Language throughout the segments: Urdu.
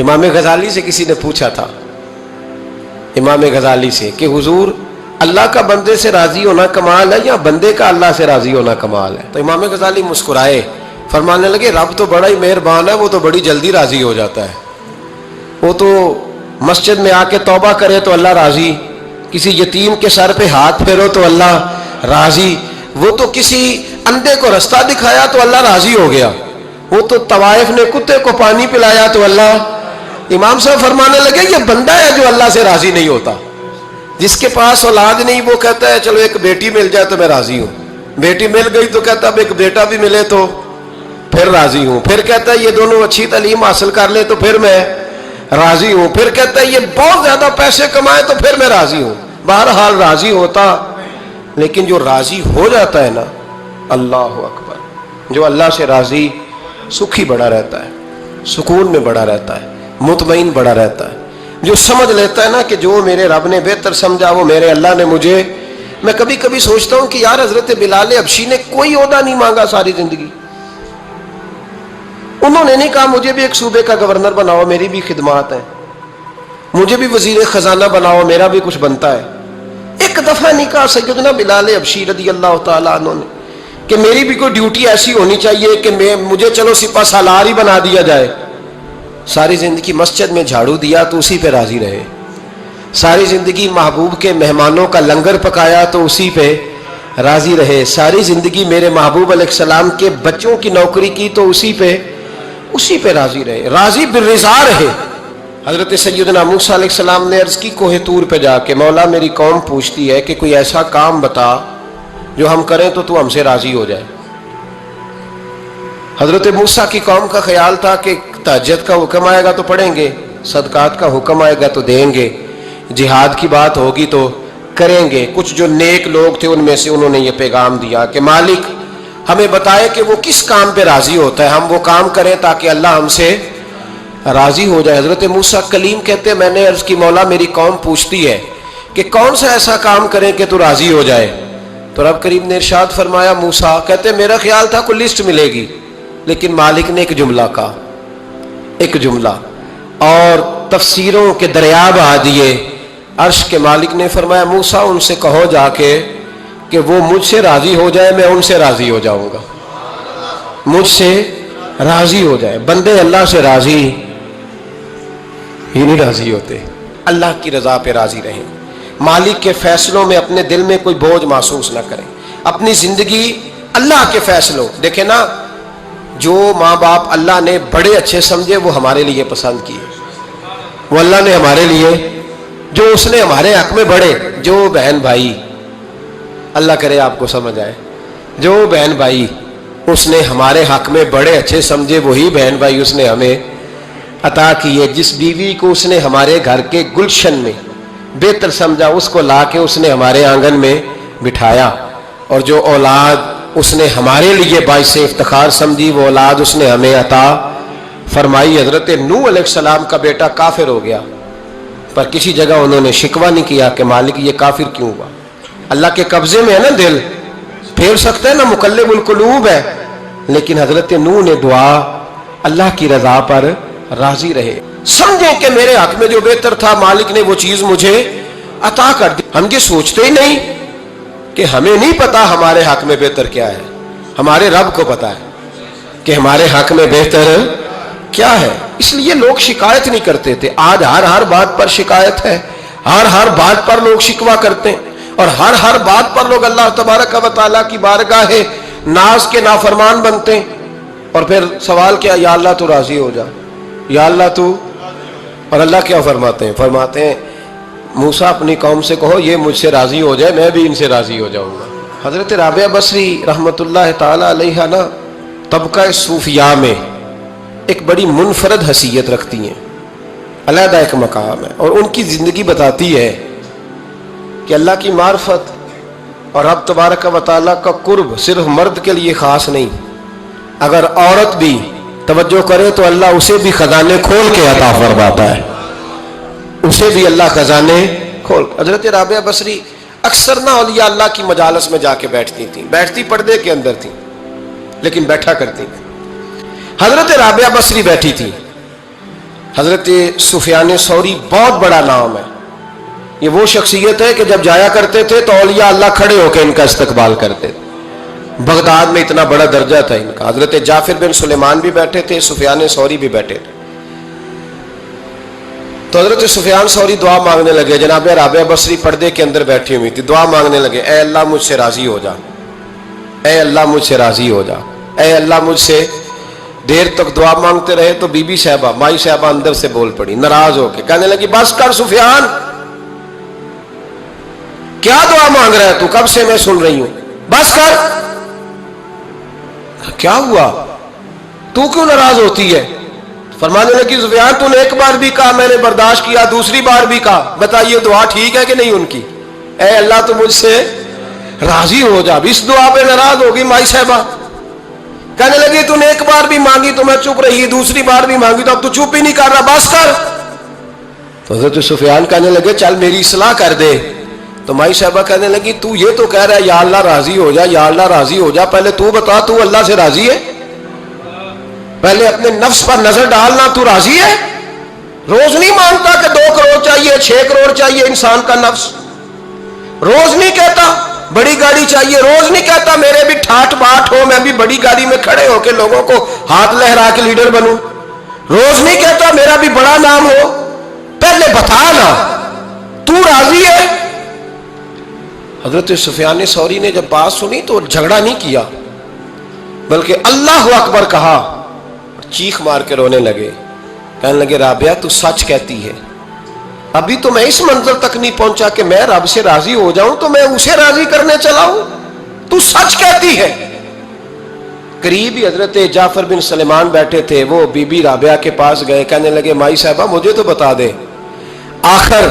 امام غزالی سے کسی نے پوچھا تھا، امام غزالی سے کہ حضور، اللہ کا بندے سے راضی ہونا کمال ہے یا بندے کا اللہ سے راضی ہونا کمال ہے؟ تو امام غزالی مسکرائے، فرمانے لگے، رب تو بڑا ہی مہربان ہے، وہ تو بڑی جلدی راضی ہو جاتا ہے۔ وہ تو مسجد میں آ کے توبہ کرے تو اللہ راضی، کسی یتیم کے سر پہ ہاتھ پھیرو تو اللہ راضی۔ وہ تو کسی اندھے کو رستہ دکھایا تو اللہ راضی ہو گیا۔ وہ تو طوائف نے کتے کو پانی پلایا تو اللہ امام صاحب فرمانے لگے، یہ بندہ ہے جو اللہ سے راضی نہیں ہوتا۔ جس کے پاس اولاد نہیں، وہ کہتا ہے، چلو ایک بیٹی مل جائے تو میں راضی ہوں۔ بیٹی مل گئی تو کہتا اب ایک بیٹا بھی ملے تو پھر راضی ہوں۔ پھر کہتا ہے، یہ دونوں اچھی تعلیم حاصل کر لیں تو پھر میں راضی ہوں۔ پھر کہتا ہے، یہ بہت زیادہ پیسے کمائے تو پھر میں راضی ہوں۔ بہرحال راضی ہوتا، لیکن جو راضی ہو جاتا ہے نا، اللہ اکبر۔ جو اللہ سے راضی، سکھی بڑا رہتا ہے، سکون میں بڑا رہتا ہے۔ مطمئن بڑا رہتا ہے۔ جو سمجھ لیتا ہے نا کہ جو میرے رب نے بہتر سمجھا وہ میرے اللہ نے مجھے، میں کبھی کبھی سوچتا ہوں کہ یار حضرت بلال ابشی نے کوئی عہدہ نہیں مانگا ساری زندگی۔ انہوں نے نہیں کہا مجھے بھی ایک صوبے کا گورنر بناؤ، میری بھی خدمات ہیں۔ مجھے بھی وزیر خزانہ بناؤ، میرا بھی کچھ بنتا ہے۔ ایک دفعہ نہیں کہا سیدنا بلال ابشی رضی اللہ تعالیٰ عنہ نے کہ میری بھی کوئی ڈیوٹی ایسی ہونی چاہیے کہ میں، مجھے چلو سپا سالار ہی بنا دیا جائے۔ ساری زندگی مسجد میں جھاڑو دیا تو اسی پہ راضی رہے۔ ساری زندگی محبوب کے مہمانوں کا لنگر پکایا تو اسی پہ راضی رہے۔ ساری زندگی میرے محبوب علیہ السلام کے بچوں کی نوکری کی تو اسی پہ اسی پہ راضی رہے۔ راضی بالرضا رہے۔ حضرت سیدنا موسیٰ علیہ السلام نے عرض کی، کوہ تور پہ جا کے، مولا میری قوم پوچھتی ہے کہ کوئی ایسا کام بتا جو ہم کریں تو تو ہم سے راضی ہو جائے۔ حضرت موسیٰ کی قوم کا خیال تھا کہ تہجد کا حکم آئے گا تو پڑھیں گے، صدقات کا حکم آئے گا تو دیں گے۔ جہاد کی بات ہوگی تو کریں گے۔ کچھ جو نیک لوگ تھے ان میں سے انہوں نے یہ پیغام دیا کہ مالک، ہمیں بتائے کہ وہ کس کام پہ راضی ہوتا ہے۔ ہم وہ کام کریں تاکہ اللہ ہم سے راضی ہو جائے۔ حضرت موسیٰ کلیم کہتے میں نے عرض کی، مولا میری قوم پوچھتی ہے کہ کون سا ایسا کام کریں کہ تو راضی ہو جائے۔ تو رب کریم نے ارشاد فرمایا، موسیٰ، کہتے میرا خیال تھا کوئی لسٹ ملے گی، لیکن مالک نے ایک جملہ کہا۔ ایک جملہ اور تفسیروں کے دریا بہا دیے۔ عرش کے مالک نے فرمایا موسا ان سے کہو جا کے کہ وہ مجھ سے راضی ہو جائے، میں ان سے راضی ہو جاؤں گا۔ مجھ سے راضی ہو جائے۔ بندے اللہ سے راضی ہی نہیں راضی ہوتے۔ اللہ کی رضا پہ راضی رہیں۔ مالک کے فیصلوں میں اپنے دل میں کوئی بوجھ محسوس نہ کریں۔ اپنی زندگی اللہ کے فیصلوں، دیکھیں نا جو ماں باپ اللہ نے بڑے اچھے سمجھے، وہ ہمارے لیے پسند کیے۔ وہ اللہ نے ہمارے لیے، جو اس نے ہمارے حق میں بڑے جو بہن بھائی، اللہ کرے آپ کو سمجھ آئے۔ جو بہن بھائی اس نے ہمارے حق میں بڑے اچھے سمجھے، وہی بہن بھائی اس نے ہمیں عطا کیے۔ جس بیوی کو اس نے ہمارے گھر کے گلشن میں بہتر سمجھا، اس کو لا کے اس نے ہمارے آنگن میں بٹھایا۔ اور جو اولاد اس نے ہمارے لیے باعث افتخار سمجھی، وہ اولاد اس نے ہمیں عطا فرمائی۔ حضرت نو علیہ السلام کا بیٹا کافر ہو گیا، پر کسی جگہ انہوں نے شکوہ نہیں کیا کہ مالک یہ کافر کیوں ہوا۔ اللہ کے قبضے میں ہے نا دل، پھیر سکتا ہے نا مقلب القلوب ہے، لیکن حضرت نو نے دعا اللہ کی رضا پر راضی رہے۔ سمجھیں کہ میرے حق میں جو بہتر تھا، مالک نے وہ چیز مجھے عطا کر دی۔ ہم یہ سوچتے ہی نہیں کہ ہمیں نہیں پتا ہمارے حق میں بہتر کیا ہے، ہمارے رب کو پتا ہے کہ ہمارے حق میں بہتر کیا ہے۔ اس لیے لوگ شکایت نہیں کرتے تھے۔ آج ہر ہر بات پر شکایت ہے۔ ہر ہر بات پر لوگ شکوا کرتے ہیں۔ اور ہر ہر بات پر لوگ اللہ تبارک و تعالیٰ کی بارگاہ ناز کے نافرمان بنتے ہیں۔ اور پھر سوال کیا، یا اللہ تو راضی ہو جا۔ یا اللہ تو، اور اللہ کیا فرماتے ہیں؟ فرماتے ہیں موسا اپنی قوم سے کہو، یہ مجھ سے راضی ہو جائے، میں بھی ان سے راضی ہو جاؤں گا۔ حضرت رابعہ بصری رحمۃ اللہ تعالی علیہ نا، طبقہ صوفیاء میں ایک بڑی منفرد حیثیت رکھتی ہیں۔ علیحدہ ایک مقام ہے اور ان کی زندگی بتاتی ہے کہ اللہ کی معرفت اور رب تبارک و تعالیٰ کا قرب صرف مرد کے لیے خاص نہیں، اگر عورت بھی توجہ کرے تو اللہ اسے بھی خزانے کھول کے عطا فرماتا ہے۔ اسے بھی اللہ خزانے کھول حضرت رابعہ بصری اکثر نہ اولیاء اللہ کی مجالس میں جا کے بیٹھتی تھیں۔ بیٹھتی پردے کے اندر تھیں، لیکن بیٹھا کرتی تھیں۔ حضرت رابعہ بصری بیٹھی تھی۔ حضرت سفیان سوری بہت بڑا نام ہے۔ یہ وہ شخصیت ہے کہ جب جایا کرتے تھے تو اولیاء اللہ کھڑے ہو کے ان کا استقبال کرتے تھے۔ بغداد میں اتنا بڑا درجہ تھا ان کا۔ حضرت جعفر بن سلیمان بھی بیٹھے تھے، سفیان سوری بھی بیٹھے تھے۔ تو حضرت سفیان سوری دعا مانگنے لگے، جناب رابعہ بصری پردے کے اندر بیٹھی ہوئی تھی، دعا مانگنے لگے، اے اللہ مجھ سے راضی ہو جا، اے اللہ مجھ سے راضی ہو جا، اے اللہ مجھ سے دیر تک دعا مانگتے رہے تو بی بی صاحبہ، مائی صاحبہ اندر سے بول پڑی، ناراض ہو کے، کہنے لگی، بس کر سفیان، کیا دعا مانگ رہا ہے تو کب سے میں سن رہی ہوں؟ بس کر۔ کیا ہوا؟ تو کیوں ناراض ہوتی ہے؟ فرمانے لگی سفیان تو نے ایک بار بھی کہا، میں نے برداشت کیا، دوسری بار بھی کہا۔ بتائیے، دعا ٹھیک ہے کہ نہیں ان کی؟ اے اللہ، تو مجھ سے راضی ہو جا۔ اس دعا پہ ناراض ہوگی مائی صاحبہ۔ کہنے لگی، تو نے ایک بار بھی مانگی تو میں چپ رہی، دوسری بار بھی مانگی تو اب تو چپ ہی نہیں کر رہا۔ بس کر۔ تو حضرت سفیان کہنے لگے، چل میری اصلاح کر دے۔ تو مائی صاحبہ کہنے لگی، تو یہ تو کہہ رہا ہے، یا اللہ راضی ہو جا، یا اللہ راضی ہو جا۔ پہلے تو بتا، تو اللہ سے راضی ہے؟ پہلے اپنے نفس پر نظر ڈالنا، تو راضی ہے؟ روز نہیں مانگتا کہ دو کروڑ چاہیے، چھ کروڑ چاہیے انسان کا نفس۔ روز نہیں کہتا بڑی گاڑی چاہیے، روز نہیں کہتا میرے بھی ٹھاٹ باٹ ہو، میں بھی بڑی گاڑی میں کھڑے ہو کے لوگوں کو ہاتھ لہرا کے لیڈر بنوں۔ روز نہیں کہتا میرا بھی بڑا نام ہو۔ پہلے بتا نا، تو راضی ہے؟ حضرت سفیان سوری نے جب بات سنی تو جھگڑا نہیں کیا، بلکہ اللہ اکبر کہا چیخ مار کے رونے لگے۔ کہنے لگے، رابعہ، تو سچ کہتی ہے۔ ابھی تو میں اس منظر تک نہیں پہنچا کہ میں رب سے راضی ہو جاؤں، تو میں اسے راضی کرنے چلا ہوں۔ تو سچ کہتی ہے۔ قریب ہی حضرت جعفر بن سلیمان بیٹھے تھے۔ وہ بی بی رابعہ کے پاس گئے۔ کہنے لگے، مائی صاحبہ، مجھے تو بتا دے۔ آخر،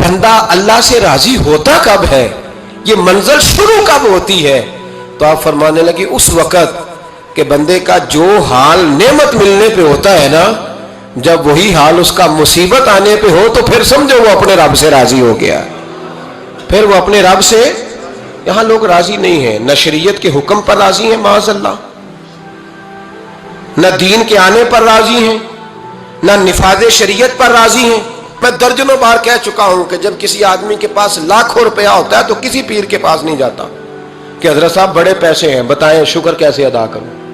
بندہ اللہ سے راضی ہوتا کب ہے؟ یہ منزل شروع کب ہوتی ہے؟ تو آپ فرمانے لگے، اس وقت کہ بندے کا جو حال نعمت ملنے پہ ہوتا ہے نا، جب وہی حال اس کا مصیبت آنے پہ ہو تو پھر سمجھو وہ اپنے رب سے راضی ہو گیا۔ پھر وہ اپنے رب سے یہاں لوگ راضی نہیں ہیں۔ نہ شریعت کے حکم پر راضی ہیں معاذ اللہ نہ دین کے آنے پر راضی ہیں، نہ نفاذ شریعت پر راضی ہیں۔ میں درجنوں بار کہہ چکا ہوں کہ جب کسی آدمی کے پاس لاکھوں روپیہ ہوتا ہے تو کسی پیر کے پاس نہیں جاتا۔ کہ حضرت صاحب بڑے پیسے ہیں، بتائیں شکر کیسے ادا کروں؟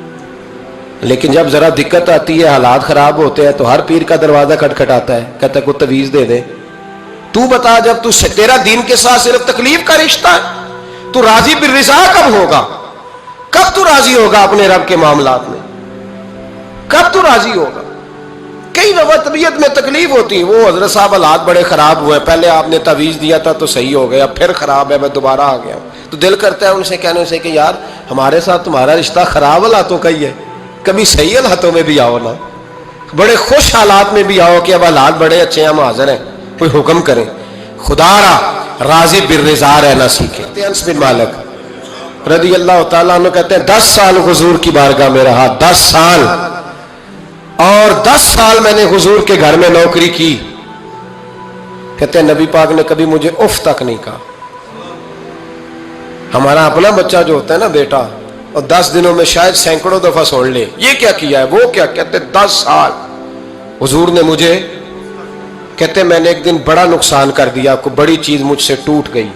لیکن جب ذرا دقت آتی ہے، حالات خراب ہوتے ہیں تو ہر پیر کا دروازہ کھٹ کھٹ آتا ہے، کہتا ہے کوئی تویز دے دے۔ تو بتا، جب تو تیرا دین کے ساتھ صرف تکلیف کا رشتہ ہے، تو راضی بالرضا کب ہوگا؟ کب تو راضی ہوگا اپنے رب کے معاملات میں؟ کب تو راضی ہوگا؟ کئی دفعہ طبیعت میں تکلیف ہوتی ہے۔ وہ حضرت صاحب حالات بڑے خراب ہوئے۔ پہلے آپ نے تویز دیا تھا تو صحیح ہو گیا، پھر خراب ہے، میں دوبارہ آ گیا تو دل کرتا ہے ان سے کہنے سے کہ یار، ہمارے ساتھ تمہارا رشتہ خراب حالاتوں کا ہی ہے۔ کبھی صحیح حالاتوں میں بھی آؤ نا۔ بڑے خوش حالات میں بھی آؤ کہ اب حالات بڑے اچھے ہیں، ہم حاضر ہیں، کوئی حکم کریں۔ خدا را، راضی بالرضا رہنا سیکھے انس بن مالک رضی اللہ تعالیٰ عنہ کہتے ہیں، دس سال حضور کی بارگاہ میں رہا، دس سال۔ اور دس سال میں نے حضور کے گھر میں نوکری کی۔ کہتے ہیں، نبی پاک نے کبھی مجھے اف تک نہیں کہا۔ ہمارا اپنا بچہ جو ہوتا ہے نا بیٹا اور دس دنوں میں شاید سینکڑوں دفعہ سوڑ لے۔ یہ کیا کیا ہے؟ وہ کیا کہتے دس سال۔ حضور نے مجھے کہتے میں نے ایک دن بڑا نقصان کر دیا۔ کوئی بڑی چیز مجھ سے ٹوٹ گئی۔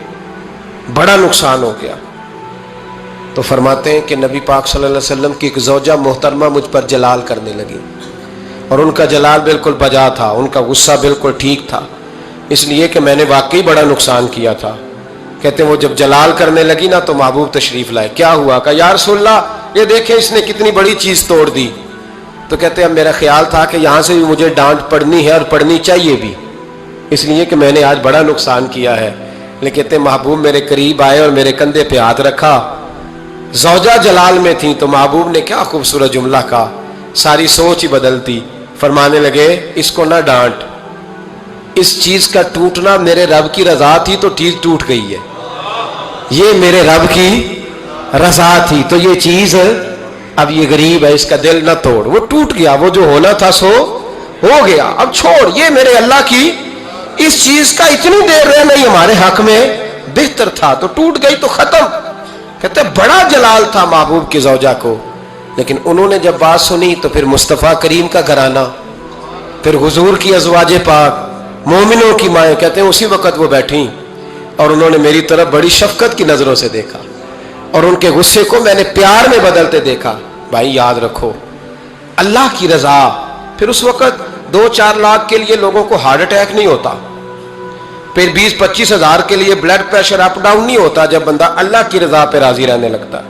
بڑا نقصان ہو گیا۔ تو فرماتے ہیں کہ نبی پاک صلی اللہ علیہ وسلم کی ایک زوجہ محترمہ مجھ پر جلال کرنے لگی۔ اور ان کا جلال بالکل بجا تھا۔ ان کا غصہ بالکل ٹھیک تھا۔ اس لیے کہ میں نے واقعی بڑا نقصان کیا تھا۔ کہتے ہیں وہ جب جلال کرنے لگی نا تو محبوب تشریف لائے۔ کیا ہوا؟ کہ یا رسول اللہ یہ دیکھیں اس نے کتنی بڑی چیز توڑ دی۔ تو کہتے ہیں، اب میرا خیال تھا کہ یہاں سے بھی مجھے ڈانٹ پڑنی ہے اور پڑھنی چاہیے بھی۔ اس لیے کہ میں نے آج بڑا نقصان کیا ہے۔ لیکن کہتے ہیں، محبوب میرے قریب آئے اور میرے کندھے پہ ہاتھ رکھا۔ زوجہ جلال میں تھی تو محبوب نے کیا خوبصورت جملہ کہا۔ ساری سوچ ہی بدلتی۔ فرمانے لگے، اس کو نہ ڈانٹ۔ اس چیز کا ٹوٹنا میرے رب کی رضا تھی تو چیز ٹوٹ گئی ہے۔ یہ میرے رب کی رضا تھی۔ تو یہ چیز اب یہ غریب ہے، اس کا دل نہ توڑ۔ وہ ٹوٹ گیا، وہ جو ہونا تھا سو ہو گیا۔ اب چھوڑ، یہ میرے اللہ کی اس چیز کا اتنی دیر رہنا ہی ہمارے حق میں بہتر تھا۔ تو ٹوٹ گئی تو ختم۔ کہتے بڑا جلال تھا محبوب کی زوجہ کو۔ لیکن انہوں نے جب بات سنی تو پھر مصطفیٰ کریم کا گھرانہ مومنوں کی مائیں کہتے ہیں، اسی وقت وہ بیٹھیں۔ اور انہوں نے میری طرف بڑی شفقت کی نظروں سے دیکھا۔ اور ان کے غصے کو میں نے پیار میں بدلتے دیکھا۔ بھائی، یاد رکھو، اللہ کی رضا۔ پھر اس وقت دو چار لاکھ کے لیے لوگوں کو ہارٹ اٹیک نہیں ہوتا۔ پھر بیس پچیس ہزار کے لیے بلڈ پریشر اپ ڈاؤن نہیں ہوتا جب بندہ اللہ کی رضا پہ راضی رہنے لگتا۔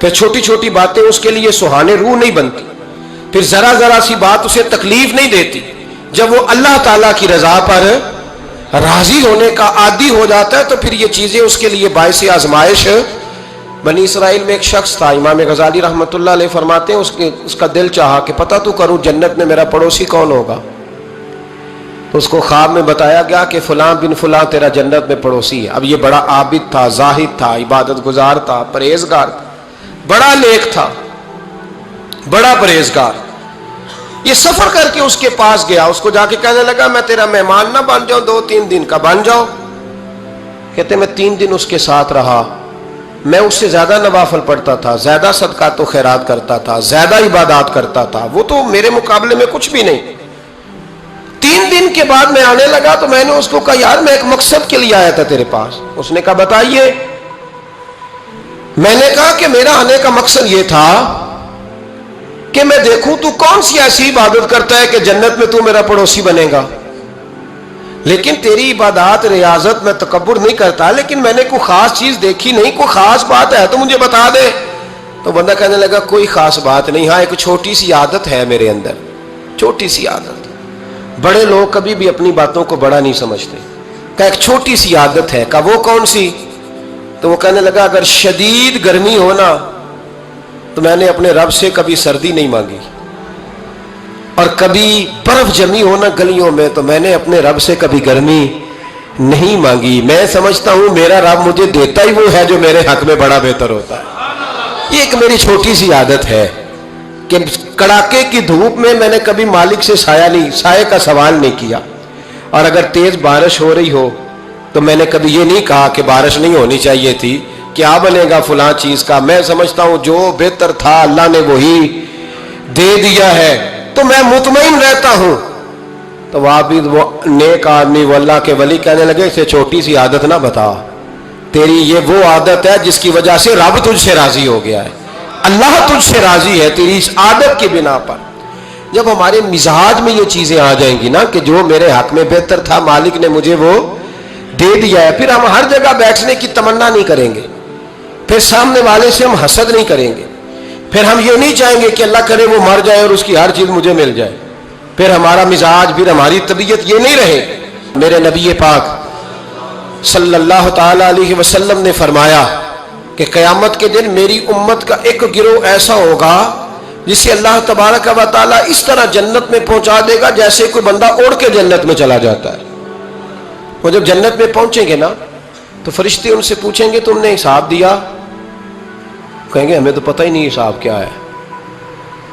پھر چھوٹی چھوٹی باتیں اس کے لیے سہانے روح نہیں بنتی۔ پھر ذرا ذرا سی بات اسے تکلیف نہیں دیتی۔ جب وہ اللہ تعالیٰ کی رضا پر راضی ہونے کا عادی ہو جاتا ہے، تو پھر یہ چیزیں اس کے لیے باعث آزمائش۔ بنی اسرائیل میں ایک شخص تھا، امام غزالی رحمۃ اللہ علیہ فرماتے ہیں، اس کے، اس کا دل چاہا کہ پتہ تو کروں جنت میں میرا پڑوسی کون ہوگا۔ تو اس کو خواب میں بتایا گیا کہ فلاں بن فلاں تیرا جنت میں پڑوسی ہے۔ اب یہ بڑا عابد تھا، زاہد تھا، عبادت گزار تھا، پرہیزگار تھا۔ بڑا نیک تھا، بڑا پرہیزگار۔ یہ سفر کر کے اس کے پاس گیا، اس کو جا کے کہنے لگا، میں تیرا مہمان نہ بن جاؤں، دو تین دن کا بن جاؤ کہتے، میں تین دن اس کے ساتھ رہا۔ میں اس سے زیادہ نوافل پڑھتا تھا، زیادہ صدقات تو خیرات کرتا تھا، زیادہ عبادات کرتا تھا۔ وہ تو میرے مقابلے میں کچھ بھی نہیں۔ تین دن کے بعد میں آنے لگا تو میں نے اس کو کہا، یار، میں ایک مقصد کے لیے آیا تھا تیرے پاس۔ اس نے کہا، بتائیے۔ میں نے کہا کہ میرا آنے کا مقصد یہ تھا کہ میں دیکھوں تو کون سی ایسی عبادت کرتا ہے کہ جنت میں تو میرا پڑوسی بنے گا؟ لیکن تیری عبادات، ریاضت میں تکبر نہیں کرتا، لیکن میں نے کوئی خاص چیز دیکھی نہیں، کوئی خاص بات ہے تو مجھے بتا دے۔ تو بندہ کہنے لگا، کوئی خاص بات نہیں ہاں ایک چھوٹی سی عادت ہے میرے اندر۔ چھوٹی سی عادت۔ بڑے لوگ کبھی بھی اپنی باتوں کو بڑا نہیں سمجھتے۔ کہ ایک چھوٹی سی عادت ہے، کہ وہ کون سی؟ تو وہ کہنے لگا، اگر شدید گرمی ہونا تو میں نے اپنے رب سے کبھی سردی نہیں مانگی اور کبھی برف جمی ہونا گلیوں میں تو میں نے اپنے رب سے کبھی گرمی نہیں مانگی۔ میں سمجھتا ہوں میرا رب مجھے دیتا ہی وہ ہے جو میرے حق میں بڑا بہتر ہوتا ہے۔ یہ ایک میری چھوٹی سی عادت ہے کہ کڑاکے کی دھوپ میں میں نے کبھی مالک سے سایہ نہیں، سایہ کا سوال نہیں کیا۔ اور اگر تیز بارش ہو رہی ہو تو میں نے کبھی یہ نہیں کہا کہ بارش نہیں ہونی چاہیے تھی۔ کیا بنے گا فلاں چیز کا؟ میں سمجھتا ہوں جو بہتر تھا، اللہ نے وہی دے دیا ہے۔ تو میں مطمئن رہتا ہوں۔ تو وابد وہ نیک آدمی، وہ اللہ کے ولی کہنے لگے، اسے چھوٹی سی عادت نہ بتا۔ تیری یہ وہ عادت ہے جس کی وجہ سے رب تجھ سے راضی ہو گیا ہے۔ اللہ تجھ سے راضی ہے تیری اس عادت کی بنا پر۔ جب ہمارے مزاج میں یہ چیزیں آ جائیں گی نا کہ جو میرے حق میں بہتر تھا، مالک نے مجھے وہ دے دیا ہے، پھر ہم ہر جگہ بیٹھنے کی تمنا نہیں کریں گے۔ پھر سامنے والے سے ہم حسد نہیں کریں گے۔ پھر ہم یہ نہیں چاہیں گے کہ اللہ کرے وہ مر جائے اور اس کی ہر چیز مجھے مل جائے۔ پھر ہمارا مزاج پھر ہماری طبیعت یہ نہیں رہے۔ میرے نبی پاک صلی اللہ تعالی علیہ وسلم نے فرمایا کہ قیامت کے دن میری امت کا ایک گروہ ایسا ہوگا جسے اللہ تبارک و تعالیٰ اس طرح جنت میں پہنچا دے گا جیسے کوئی بندہ اوڑ کے جنت میں چلا جاتا ہے۔ وہ جب جنت میں پہنچیں گے نا تو فرشتے ان سے پوچھیں گے تم نے حساب دیا؟ کہیں گے، ہمیں تو پتہ ہی نہیں صاحب کیا ہے۔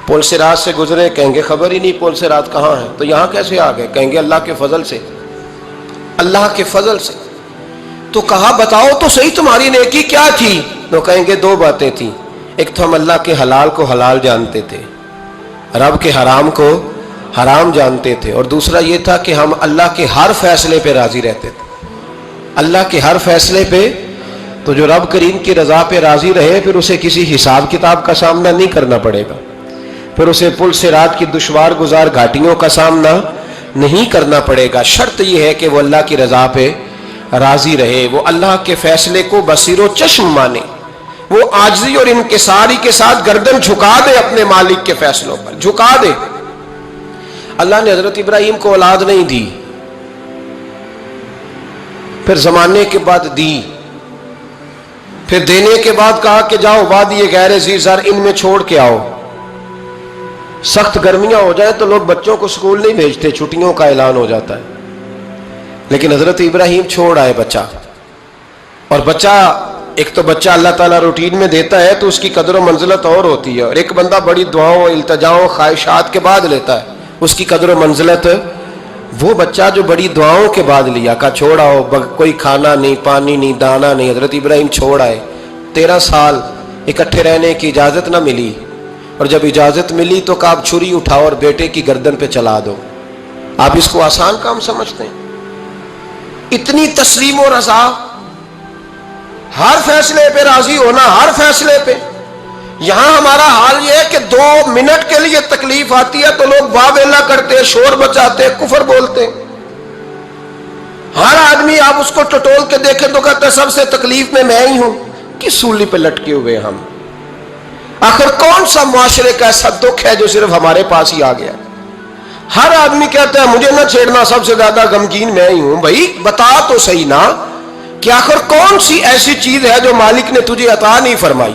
پل سے رات سے گزرے، کہیں گے خبر ہی نہیں پل سے رات کہاں ہے۔ تو یہاں کیسے آ گئے؟ کہیں گے اللہ کے فضل سے۔ اللہ کے فضل سے۔ تو کہا، بتاؤ تو صحیح تمہاری نیکی کیا تھی؟ تو کہیں گے، دو باتیں تھیں۔ ایک تو ہم اللہ کے حلال کو حلال جانتے تھے۔ رب کے حرام کو حرام جانتے تھے۔ اور دوسرا یہ تھا کہ ہم اللہ کے ہر فیصلے پہ راضی رہتے تھے۔ اللہ کے ہر فیصلے پہ تو جو رب کریم کی رضا پہ راضی رہے، پھر اسے کسی حساب کتاب کا سامنا نہیں کرنا پڑے گا۔ پھر اسے پل سے رات کی دشوار گزار گھاٹیوں کا سامنا نہیں کرنا پڑے گا۔ شرط یہ ہے کہ وہ اللہ کی رضا پہ راضی رہے، وہ اللہ کے فیصلے کو بصیر و چشم مانے۔ وہ آجزی اور انکساری کے ساتھ گردن جھکا دے اپنے مالک کے فیصلوں پر، جھکا دے۔ اللہ نے حضرت ابراہیم کو اولاد نہیں دی، پھر زمانے کے بعد دی۔ پھر دینے کے بعد کہا کہ جاؤ، وادی غیر سر ان میں چھوڑ کے آؤ۔ سخت گرمیاں ہو جائیں تو لوگ بچوں کو اسکول نہیں بھیجتے، چھٹیوں کا اعلان ہو جاتا ہے۔ لیکن حضرت ابراہیم چھوڑ آئے بچہ۔ اور بچہ، ایک تو بچہ اللہ تعالیٰ روٹین میں دیتا ہے تو اس کی قدر و منزلت اور ہوتی ہے۔ اور ایک بندہ بڑی دعاؤں، التجاؤں، خواہشات کے بعد لیتا ہے۔ اس کی قدر و منزلت وہ بچہ جو بڑی دعاؤں کے بعد لیا کا ہو کوئی کھانا نہیں، پانی نہیں، دانا نہیں، حضرت ابراہیم چھوڑ آئے۔ تیرہ سال اکٹھے رہنے کی اجازت نہ ملی۔ اور جب اجازت ملی تو کاب چھری اٹھاؤ اور بیٹے کی گردن پہ چلا دو۔ آپ اس کو آسان کام سمجھتے ہیں۔ اتنی تسلیم و رضا، ہر فیصلے پہ راضی ہونا، ہر فیصلے پہ۔ یہاں ہمارا حال یہ ہے کہ دو منٹ کے لیے تکلیف آتی ہے تو لوگ واہ ویلا کرتے شور بچاتے کفر بولتے ہر آدمی آپ اس کو ٹٹول کے دیکھیں تو کہتے سب سے تکلیف میں میں ہی ہوں۔ کس سولی پہ لٹکے ہوئے ہم۔ آخر کون سا معاشرے کا ایسا دکھ ہے جو صرف ہمارے پاس ہی آ گیا ہر آدمی کہتا ہے، مجھے نہ چھیڑنا، سب سے زیادہ غمگین میں ہی ہوں۔ بھائی، بتا تو صحیح نا کہ آخر کون سی ایسی چیز ہے جو مالک نے تجھے عطا نہیں فرمائی؟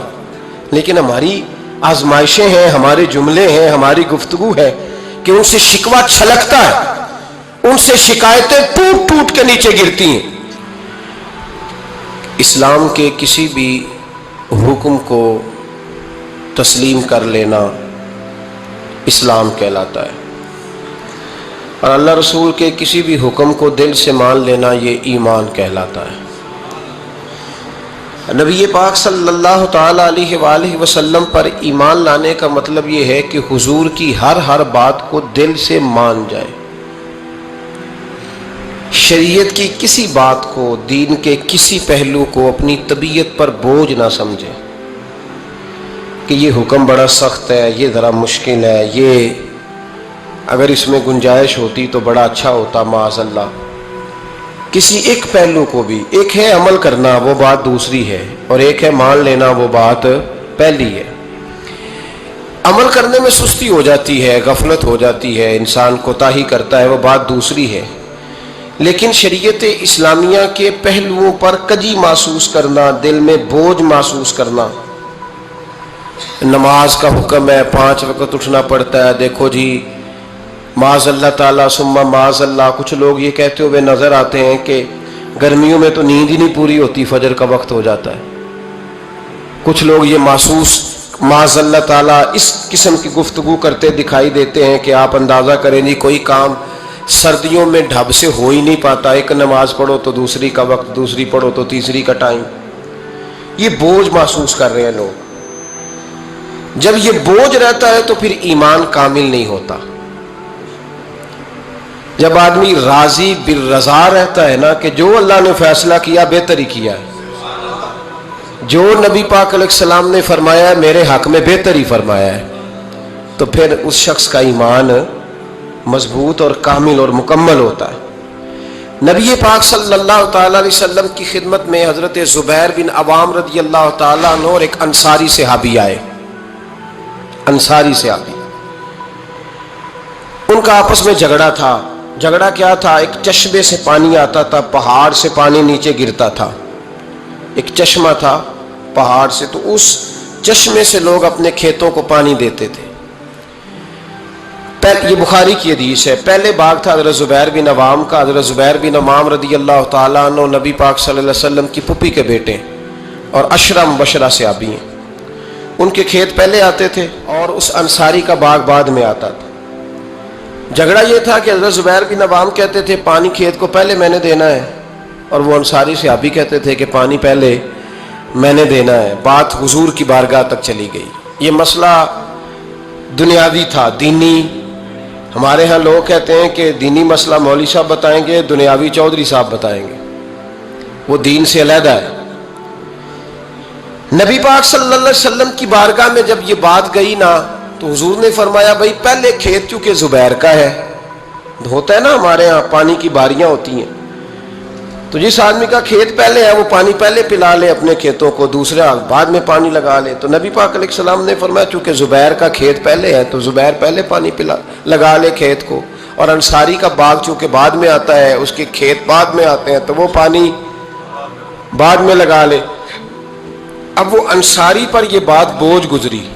لیکن ہماری آزمائشیں ہیں، ہمارے جملے ہیں، ہماری گفتگو ہے کہ ان سے شکوا چھلکتا ہے۔ ان سے شکایتیں ٹوٹ ٹوٹ کے نیچے گرتی ہیں۔ اسلام کے کسی بھی حکم کو تسلیم کر لینا اسلام کہلاتا ہے۔ اور اللہ رسول کے کسی بھی حکم کو دل سے مان لینا یہ ایمان کہلاتا ہے۔ نبی پاک صلی اللہ تعالی علیہ وآلہ وسلم پر ایمان لانے کا مطلب یہ ہے کہ حضور کی ہر ہر بات کو دل سے مان جائے۔ شریعت کی کسی بات کو، دین کے کسی پہلو کو اپنی طبیعت پر بوجھ نہ سمجھے۔ کہ یہ حکم بڑا سخت ہے، یہ ذرا مشکل ہے، یہ اگر اس میں گنجائش ہوتی تو بڑا اچھا ہوتا معاذ اللہ۔ کسی ایک پہلو کو بھی، ایک ہے عمل کرنا، وہ بات دوسری ہے، اور ایک ہے مان لینا، وہ بات پہلی ہے۔ عمل کرنے میں سستی ہو جاتی ہے، غفلت ہو جاتی ہے، انسان کوتا ہی کرتا ہے، وہ بات دوسری ہے۔ لیکن شریعت اسلامیہ کے پہلوؤں پر کجی محسوس کرنا، دل میں بوجھ محسوس کرنا۔ نماز کا حکم ہے، پانچ وقت اٹھنا پڑتا ہے، دیکھو جی معاذ اللہ تعالیٰ سما معاذ اللہ کچھ لوگ یہ کہتے ہوئے نظر آتے ہیں کہ گرمیوں میں تو نیند ہی نہیں پوری ہوتی، فجر کا وقت ہو جاتا ہے۔ کچھ لوگ یہ محسوس معاذ اللہ تعالیٰ اس قسم کی گفتگو کرتے دکھائی دیتے ہیں کہ آپ اندازہ کریں جی کوئی کام سردیوں میں ڈھب سے ہو ہی نہیں پاتا، ایک نماز پڑھو تو دوسری کا وقت، دوسری پڑھو تو تیسری کا ٹائم۔ یہ بوجھ محسوس کر رہے ہیں لوگ۔ جب یہ بوجھ رہتا ہے تو پھر ایمان کامل نہیں ہوتا۔ جب آدمی راضی بالرضا رہتا ہے نا کہ جو اللہ نے فیصلہ کیا بہتر ہی کیا ہے۔ جو نبی پاک علیہ السلام نے فرمایا ہے، میرے حق میں بہتر ہی فرمایا ہے۔ تو پھر اس شخص کا ایمان مضبوط اور کامل اور مکمل ہوتا ہے۔ نبی پاک صلی اللہ تعالیٰ علیہ وسلم کی خدمت میں حضرت زبیر بن عوام رضی اللہ تعالیٰ عنہ اور ایک انصاری صحابی آئے۔ انصاری صحابی۔ ان کا آپس میں جھگڑا تھا۔ جھگڑا کیا تھا؟ ایک چشمے سے پانی آتا تھا، پہاڑ سے پانی نیچے گرتا تھا۔ ایک چشمہ تھا پہاڑ سے، تو اس چشمے سے لوگ اپنے کھیتوں کو پانی دیتے تھے۔ یہ بخاری کی حدیث ہے۔ پہلے باغ تھا حضرت زبیر بن عوام کا۔ حضرت زبیر بن عمام رضی اللہ تعالیٰ عنہ نبی پاک صلی اللہ علیہ وسلم کی پپی کے بیٹے اور اشرم بشرا سے آبی ہیں۔ ان کے کھیت پہلے آتے تھے اور اس انصاری کا باغ بعد میں آتا تھا۔ جھگڑا یہ تھا کہ حضرت زبیر بن عوام کہتے تھے، پانی کھیت کو پہلے میں نے دینا ہے۔ اور وہ انصاری سے کہتے تھے کہ پانی پہلے میں نے دینا ہے۔ بات حضور کی بارگاہ تک چلی گئی۔ یہ مسئلہ دنیاوی تھا، دینی۔ ہمارے ہاں لوگ کہتے ہیں کہ دینی مسئلہ مولوی صاحب بتائیں گے، دنیاوی چودھری صاحب بتائیں گے۔ وہ دین سے علیحدہ ہے۔ نبی پاک صلی اللہ علیہ وسلم کی بارگاہ میں جب یہ بات گئی نا تو حضور نے فرمایا، بھائی، پہلے کھیت چونکہ زبیر کا ہے ہوتا ہے نا ہمارے ہاں پانی کی باریاں ہوتی ہیں۔ تو جس آدمی کا کھیت پہلے ہے، وہ پانی پہلے پلا لے اپنے کھیتوں کو، دوسرے بعد میں پانی لگا لے۔ تو نبی پاک علیہ السلام نے فرمایا، چونکہ زبیر کا کھیت پہلے ہے، تو زبیر پہلے پانی پلا، لگا لے کھیت کو۔ اور انصاری کا باغ چونکہ بعد میں آتا ہے، اس کے کھیت بعد میں آتے ہیں، تو وہ پانی بعد میں لگا لے۔ اب وہ انصاری پر یہ بات بوجھ گزری۔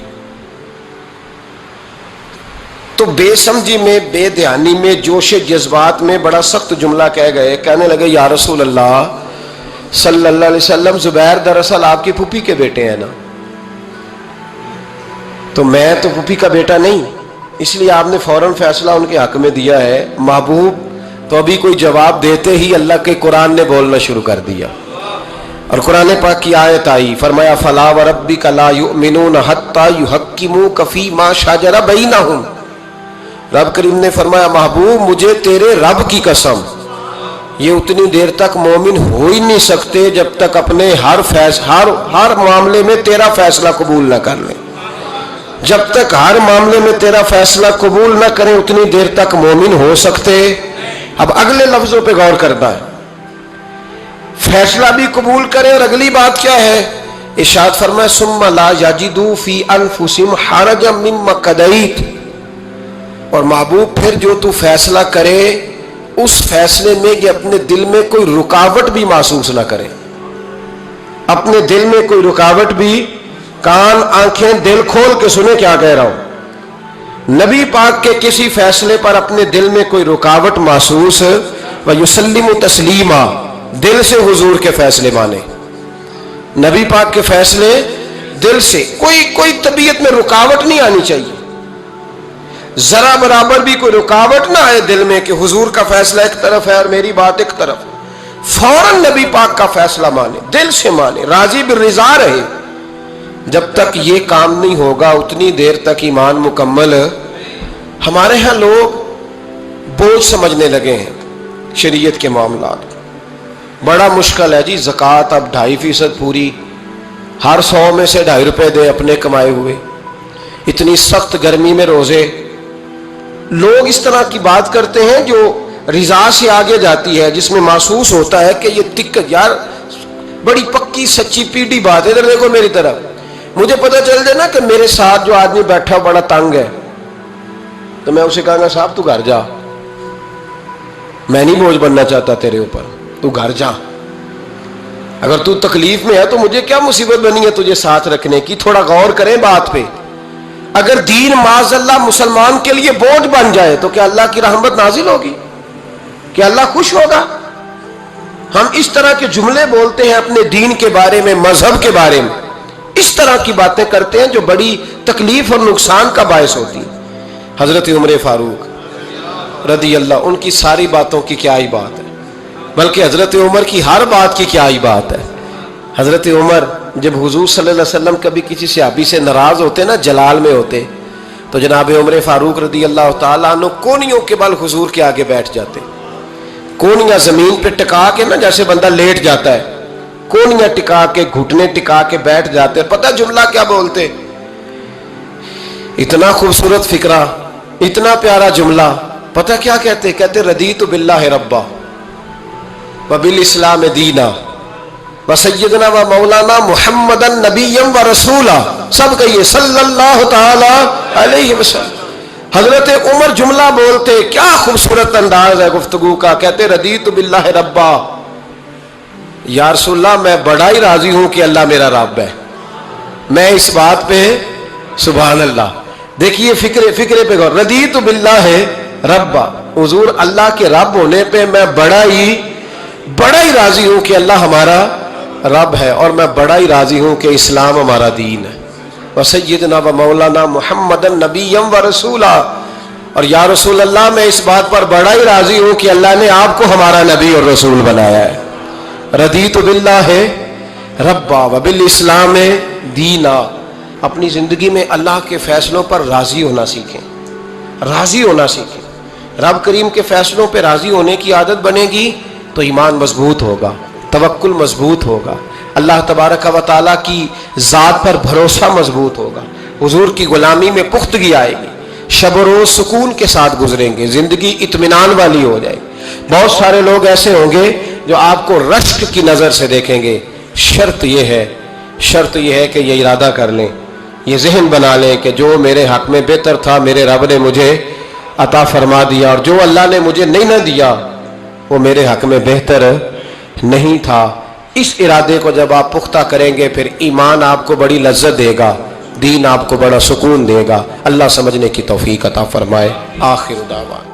تو بے سمجھی میں، بے دھیانی میں، جوش جذبات میں بڑا سخت جملہ کہہ گئے، کہنے لگے، یا رسول اللہ، صلی اللہ علیہ وسلم، زبیر دراصل آپ کی پھوپھی کے بیٹے ہیں نا؟ تو میں تو پھوپھی کا بیٹا نہیں، اس لیے آپ نے فوراً فیصلہ ان کے حق میں دیا ہے۔ محبوب تو ابھی کوئی جواب دیتے ہی اللہ کے قرآن نے بولنا شروع کر دیا۔ اور قرآن پاک کی آیت آئی، فرمایا، فلا و ربی کلا یؤمنون حتی یحکمو کفی ما شاجر بینہم. رب کریم نے فرمایا، محبوب، مجھے تیرے رب کی قسم۔ یہ اتنی دیر تک مومن ہو ہی نہیں سکتے جب تک اپنے ہر فیص، ہر ہر معاملے میں تیرا فیصلہ قبول نہ کر لیں۔ جب تک ہر معاملے میں تیرا فیصلہ قبول نہ کریں، اتنی دیر تک مومن ہو سکتے۔ اب اگلے لفظوں پہ غور کرنا ہے۔ فیصلہ بھی قبول کرے اور اگلی بات کیا ہے؟ ارشاد فرمائے ثم لا یجدو فی انفسهم حرجا مما قضیت اور محبوب، پھر جو تو فیصلہ کرے، اس فیصلے میں یہ اپنے دل میں کوئی رکاوٹ بھی محسوس نہ کرے۔ اپنے دل میں کوئی رکاوٹ بھی، کان، آنکھیں، دل کھول کے سنے کیا کہہ رہا ہوں۔ نبی پاک کے کسی فیصلے پر اپنے دل میں کوئی رکاوٹ محسوس و یسلم تسلیمہ دل سے حضور کے فیصلے مانے۔ نبی پاک کے فیصلے دل سے، کوئی کوئی طبیعت میں رکاوٹ نہیں آنی چاہیے۔ ذرا برابر بھی کوئی رکاوٹ نہ آئے دل میں کہ حضور کا فیصلہ ایک طرف ہے اور میری بات ایک طرف فوراً نبی پاک کا فیصلہ مانے، دل سے مانے، راضی بالرضا رہے۔ جب تک یہ کام نہیں ہوگا، اتنی دیر تک ایمان مکمل ہمارے ہاں لوگ بوجھ سمجھنے لگے ہیں شریعت کے معاملات بڑا مشکل ہے جی زکوٰۃ اب ڈھائی فیصد پوری، ہر سو میں سے ڈھائی روپے دے اپنے کمائے ہوئے۔ اتنی سخت گرمی میں روزے لوگ اس طرح کی بات کرتے ہیں جو رضا سے آگے جاتی ہے، جس میں محسوس ہوتا ہے کہ یہ دقت، یار، بڑی پکی، سچی، پیٹی بات ہے۔ ادھر دیکھو میری طرف۔ مجھے پتہ چل جائے نا کہ میرے ساتھ جو آدمی بیٹھا بڑا تنگ ہے۔ تو میں اسے کہوں گا صاحب، تو گھر جا۔ میں نہیں بوجھ بننا چاہتا تیرے اوپر۔ تو گھر جا۔ اگر تو تکلیف میں ہے تو مجھے کیا مصیبت بنی ہے تجھے ساتھ رکھنے کی؟ تھوڑا غور کریں بات پہ۔ اگر دین معاذ اللہ مسلمان کے لیے بوجھ بن جائے تو کیا اللہ کی رحمت نازل ہوگی؟ کیا اللہ خوش ہوگا؟ ہم اس طرح کے جملے بولتے ہیں اپنے دین کے بارے میں، مذہب کے بارے میں۔ اس طرح کی باتیں کرتے ہیں جو بڑی تکلیف اور نقصان کا باعث ہوتی ہے حضرت عمر فاروق رضی اللہ، ان کی ساری باتوں کی کیا ہی بات ہے؟ بلکہ حضرت عمر کی ہر بات کی کیا ہی بات ہے؟ حضرت عمر جب حضور صلی اللہ علیہ وسلم کبھی کسی صحابی سے ناراض ہوتے نا، جلال میں ہوتے، تو جناب عمر فاروق رضی اللہ تعالیٰ عنہ کونیوں کے بل حضور کے آگے بیٹھ جاتے۔ کونیاں زمین پہ ٹکا کے نا، جیسے بندہ لیٹ جاتا ہے، کونیاں ٹکا کے، گھٹنے ٹکا کے بیٹھ جاتے۔ پتہ جملہ کیا بولتے؟ اتنا خوبصورت فکرہ، اتنا پیارا جملہ۔ پتہ کیا کہتے؟ کہتے ردی تو بلّہ ربا وبل اسلام دینا۔ و سیدنا و مولانا محمد نبیم و رسولہ سب کہیے صلی اللہ تعالی علیہ وسلم۔ حضرت عمر جملہ بولتے، کیا خوبصورت انداز ہے گفتگو کا؟ کہتے، ردیت باللہ ربا. یا رسول اللہ، میں بڑا ہی راضی ہوں کہ اللہ میرا رب ہے۔ میں اس بات پہ سبحان اللہ۔ دیکھیے فکر فکرے پہ غور۔ ردیت باللہ ربا۔ حضور اللہ کے رب ہونے پہ میں بڑا ہی بڑا ہی راضی ہوں کہ اللہ ہمارا رب ہے اور میں بڑا ہی راضی ہوں کہ اسلام ہمارا دین ہے۔ و سیدنا و مولانا محمد نبیم و رسولہ اور یا رسول اللہ، میں اس بات پر بڑا ہی راضی ہوں کہ اللہ نے آپ کو ہمارا نبی اور رسول بنایا ہے۔ ردیت باللہ ہے ربا، و بالاسلام دینا۔ اپنی زندگی میں اللہ کے فیصلوں پر راضی ہونا سیکھیں۔ راضی ہونا سیکھیں۔ رب کریم کے فیصلوں پہ راضی ہونے کی عادت بنے گی تو ایمان مضبوط ہوگا۔ توکل مضبوط ہوگا۔ اللہ تبارک و تعالیٰ کی ذات پر بھروسہ مضبوط ہوگا۔ حضور کی غلامی میں پختگی آئے گی۔ شب و روز سکون کے ساتھ گزریں گے۔ زندگی اطمینان والی ہو جائے گی۔ بہت سارے لوگ ایسے ہوں گے جو آپ کو رشک کی نظر سے دیکھیں گے۔ شرط یہ ہے، شرط یہ ہے کہ یہ ارادہ کر لیں۔ یہ ذہن بنا لیں کہ جو میرے حق میں بہتر تھا، میرے رب نے مجھے عطا فرما دیا اور جو اللہ نے مجھے نہیں نہ دیا، وہ میرے حق میں بہتر نہیں تھا۔ اس ارادے کو جب آپ پختہ کریں گے، پھر ایمان آپ کو بڑی لذت دے گا، دین آپ کو بڑا سکون دے گا۔ اللہ سمجھنے کی توفیق عطا فرمائے۔ آخر دعوان